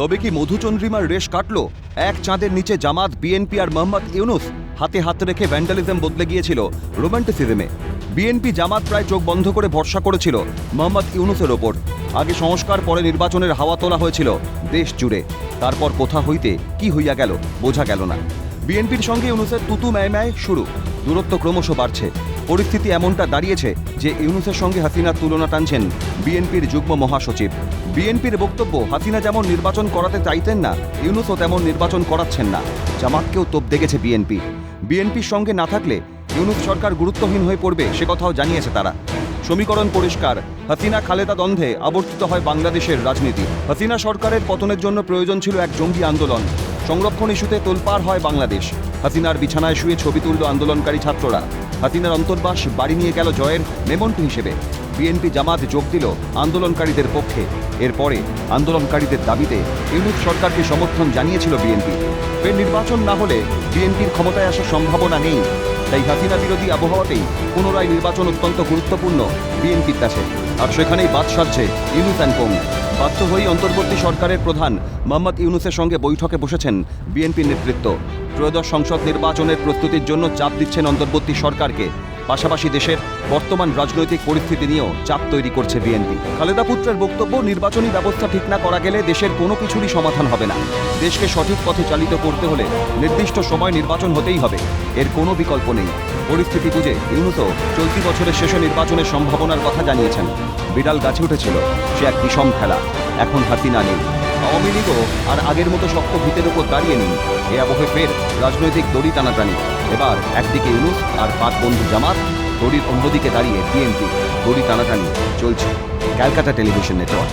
তবে কি মধুচন্দ্রিমার রেশ কাটলো? এক চাঁদের নিচে জামাত বিএনপি আর মোহাম্মদ ইউনুস হাতে হাত রেখে ভ্যান্ডালিজম বদলে গিয়েছিল রোমান্টিসিজমে বিএনপি জামাত প্রায় চোখ বন্ধ করে ভরসা করেছিল মোহাম্মদ ইউনুসের ওপর। আগে সংস্কার, পরে নির্বাচনের হাওয়া তোলা হয়েছিল দেশ জুড়ে। তারপর কোথা হইতে, কি হইয়া গেল, বোঝা গেল না। বিএনপির সঙ্গে ইউনুসের তুতু ম্যায় ম্যায় শুরু। দূরত্ব ক্রমশ বাড়ছে। পরিস্থিতি এমনটা দাঁড়িয়েছে যে ইউনুসের সঙ্গে হাসিনার তুলনা টানছেন বিএনপির যুগ্ম মহাসচিব। বিএনপির বক্তব্য, হাসিনা যেমন নির্বাচন করাতে চাইতেন না, ইউনুসও তেমন নির্বাচন করাচ্ছেন না। জামাতকেও তোপ দেখেছে বিএনপি। বিএনপির সঙ্গে না থাকলে ইউনুস সরকার গুরুত্বহীন হয়ে পড়বে, সে কথাও জানিয়েছে তারা। সমীকরণ পরিষ্কার, হাসিনা খালেদা দ্বন্দ্বে আবর্তিত হয় বাংলাদেশের রাজনীতি। হাসিনা সরকারের পতনের জন্য প্রয়োজন ছিল এক জঙ্গি আন্দোলন। সংরক্ষণ ইস্যুতে তোলপাড় হয় বাংলাদেশ। হাসিনার বিছানায় শুয়ে ছবি তুলল আন্দোলনকারী ছাত্ররা। হাসিনার অন্তর্বাস বাড়ি নিয়ে গেল জয়ের মেমন্টু হিসেবে। বিএনপি জামাত যোগ দিল আন্দোলনকারীদের পক্ষে। এরপরে আন্দোলনকারীদের দাবিতে ইউনুস সরকারকে সমর্থন জানিয়েছিল বিএনপি। ফের নির্বাচন না হলে বিএনপির ক্ষমতায় আসার সম্ভাবনা নেই। তাই হাসিনা বিরোধী আবহাওয়াতেই পুনরায় নির্বাচন অত্যন্ত গুরুত্বপূর্ণ বিএনপির কাছে। আর সেখানেই বাদ সারছে ইউনুস অ্যান্ড কোং বাধ্য হয়েই অন্তর্বর্তী সরকারের প্রধান মোহাম্মদ ইউনুসের সঙ্গে বৈঠকে বসেছেন বিএনপি নেতৃত্ব। ত্রয়োদশ সংসদ নির্বাচনের প্রস্তুতির জন্য চাপ দিচ্ছেন অন্তর্বর্তী সরকারকে। পাশাপাশি দেশের বর্তমান রাজনৈতিক পরিস্থিতি নিয়েও চাপ তৈরি করছে বিএনপি। খালেদা পুত্রের বক্তব্য, নির্বাচনী ব্যবস্থা ঠিক না করা গেলে দেশের কোনো কিছুরই সমাধান হবে না। দেশকে সঠিক পথে চালিত করতে হলে নির্দিষ্ট সময় নির্বাচন হতেই হবে। এর কোনো বিকল্প নেই। পরিস্থিতি বুঝে ইউনুসও চলতি বছরের শেষে নির্বাচনের সম্ভাবনার কথা জানিয়েছেন। বিড়াল গাছে উঠেছিল। সে এক বিষম খেলা। এখন হাসিনা নেই। আওয়ামী লীগও আর আগের মতো শক্ত ভিতের উপর দাঁড়িয়ে নেই। এ আবহে ফের রাজনৈতিক দড়ি টানাটানি। এবার একদিকে ইউনুস আর পাক বন্ধু জামাত গড়ির অন্যদিকে দাঁড়িয়ে বিএনপি গড়ি টানাটানি চলছে। Calcutta television network.